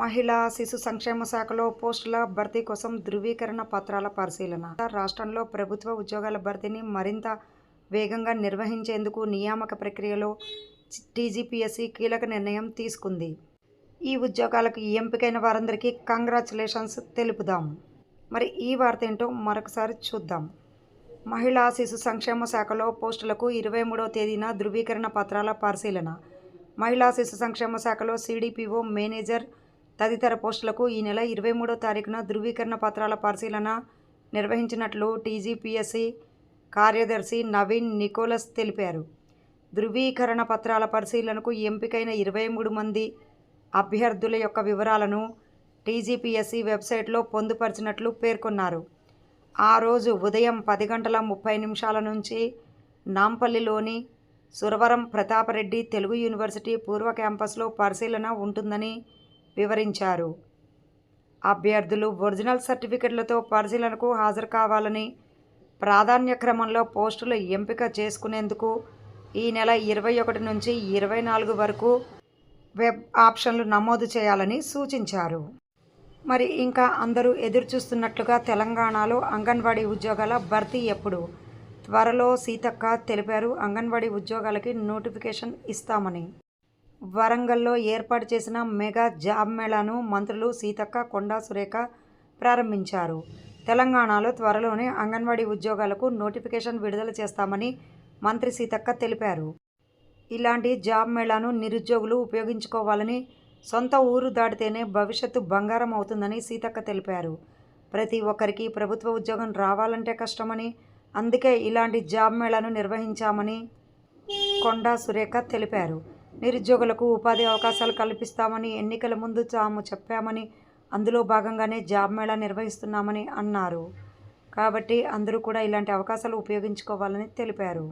మహిళా శిశు సంక్షేమ శాఖలో పోస్టుల భర్తీ కోసం ధృవీకరణ పత్రాల పరిశీలన. రాష్ట్రంలో ప్రభుత్వ ఉద్యోగాల భర్తీని మరింత వేగంగా నిర్వహించేందుకు నియామక ప్రక్రియలో టీజీపీఎస్సీ కీలక నిర్ణయం తీసుకుంది. ఈ ఉద్యోగాలకు ఎంపికైన వారందరికీ కంగ్రాచులేషన్స్ తెలుపుదాం. మరి ఈ వార్త ఏంటో మరొకసారి చూద్దాం. మహిళా శిశు సంక్షేమ శాఖలో పోస్టులకు ఇరవై మూడవ తేదీన ధృవీకరణ పత్రాల పరిశీలన. మహిళా శిశు సంక్షేమ శాఖలో సిడిపిఓ మేనేజర్ తదితర పోస్టులకు ఈ నెల ఇరవై మూడో తారీఖున ధృవీకరణ పత్రాల పరిశీలన నిర్వహించినట్లు టీజీపీఎస్సీ కార్యదర్శి నవీన్ నికోలస్ తెలిపారు. ధృవీకరణ పత్రాల పరిశీలనకు ఎంపికైన ఇరవై మూడు మంది అభ్యర్థుల యొక్క వివరాలను టీజీపీఎస్సీ వెబ్సైట్లో పొందుపరిచినట్లు పేర్కొన్నారు. ఆ రోజు ఉదయం పది గంటల ముప్పై నిమిషాల నుంచి నాంపల్లిలోని సురవరం ప్రతాపరెడ్డి తెలుగు యూనివర్సిటీ పూర్వ క్యాంపస్లో పరిశీలన ఉంటుందని వివరించారు. అభ్యర్థులు ఒరిజినల్ సర్టిఫికెట్లతో పరిశీలనకు హాజరు కావాలని ప్రాధాన్య క్రమంలో పోస్టులు ఎంపిక చేసుకునేందుకు ఈ నెల ఇరవై ఒకటి నుంచి ఇరవై నాలుగు వరకు వెబ్ ఆప్షన్లు నమోదు చేయాలని సూచించారు. మరి ఇంకా అందరూ ఎదురు చూస్తున్నట్లుగా తెలంగాణలో అంగన్వాడీ ఉద్యోగాల భర్తీ ఎప్పుడు? త్వరలో సీతక్క తెలిపారు అంగన్వాడీ ఉద్యోగాలకి నోటిఫికేషన్ ఇస్తామని. వరంగల్లో ఏర్పాటు చేసిన మెగా జాబ్ మేళాను మంత్రులు సీతక్క కొండా సురేఖ ప్రారంభించారు. తెలంగాణలో త్వరలోనే అంగన్వాడీ ఉద్యోగాలకు నోటిఫికేషన్ విడుదల చేస్తామని మంత్రి సీతక్క తెలిపారు. ఇలాంటి జాబ్ మేళాను నిరుద్యోగులు ఉపయోగించుకోవాలని సొంత ఊరు దాటితేనే భవిష్యత్తు బంగారం అవుతుందని సీతక్క తెలిపారు. ప్రతి ఒక్కరికి ప్రభుత్వ ఉద్యోగం రావాలంటే కష్టమని అందుకే ఇలాంటి జాబ్ మేళాను నిర్వహించామని కొండా సురేఖ తెలిపారు. నిరుద్యోగులకు ఉపాధి అవకాశాలు కల్పిస్తామని ఎన్నికల ముందు తాము చెప్పామని అందులో భాగంగానే జాబ్ మేళా నిర్వహిస్తున్నామని అన్నారు. కాబట్టి అందరూ కూడా ఇలాంటి అవకాశాలు ఉపయోగించుకోవాలని తెలిపారు.